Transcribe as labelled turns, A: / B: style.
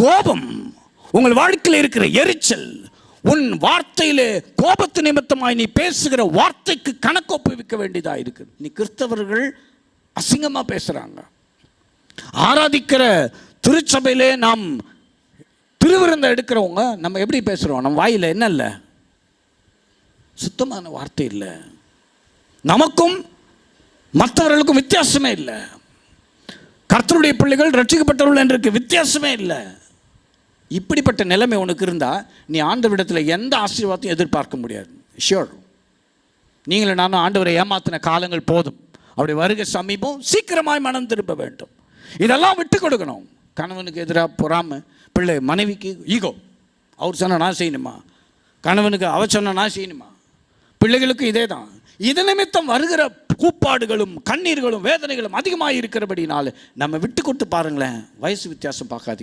A: கோபம் உங்கள் வாழ்க்கையில் இருக்கிற எரிச்சல் உன் வார்த்தையிலே கோபத்து நிமித்தமாய் நீ பேசுகிற வார்த்தைக்கு கணக்கு ஒப்புவிக்க வேண்டியதாக இருக்கு நீ கிறிஸ்தவர்கள் அசிங்கமா பேசுகிறாங்க ஆராதிக்கிற திருச்சபையிலே நாம் திருவிருந்த எடுக்கிறவங்க நம்ம எப்படி பேசுகிறோம் நம்ம வாயில என்ன இல்லை? சுத்தமான வார்த்தை இல்லை. நமக்கும் மற்றவர்களுக்கும் வித்தியாசமே இல்லை. கர்த்தருடைய பிள்ளைகள் ரட்சிக்கப்பட்டவர்கள் என்று வித்தியாசமே இல்லை. இப்படிப்பட்ட நிலைமை உனக்கு இருந்தால் நீ ஆண்டவரிடத்தில் எந்த ஆசீர்வாதத்தையும் எதிர்பார்க்க முடியாது. ஷியோர் நீங்களும் நானும் ஆண்டவரை ஏமாத்தின காலங்கள் போதும். அப்படி வருகை சமீபம் சீக்கிரமாய் மனம் திரும்ப வேண்டும். இதெல்லாம் விட்டு கொடுக்கணும். கணவனுக்கு எதிராக பொறாமல் பிள்ளை மனைவிக்கு ஈகோ அவர் சொன்னால் நான் செய்யணுமா? கணவனுக்கு அவ சொன்னால் நான் செய்யணுமா? பிள்ளைகளுக்கு இதே தான் இது நிமித்தம் வருகிற கூப்பாடுகளும் கண்ணீர்களும் வேதனைகளும் அதிகமாக இருக்கிறபடினால நம்ம விட்டு கொடுத்து பாருங்களேன். வயசு வித்தியாசம் பார்க்காது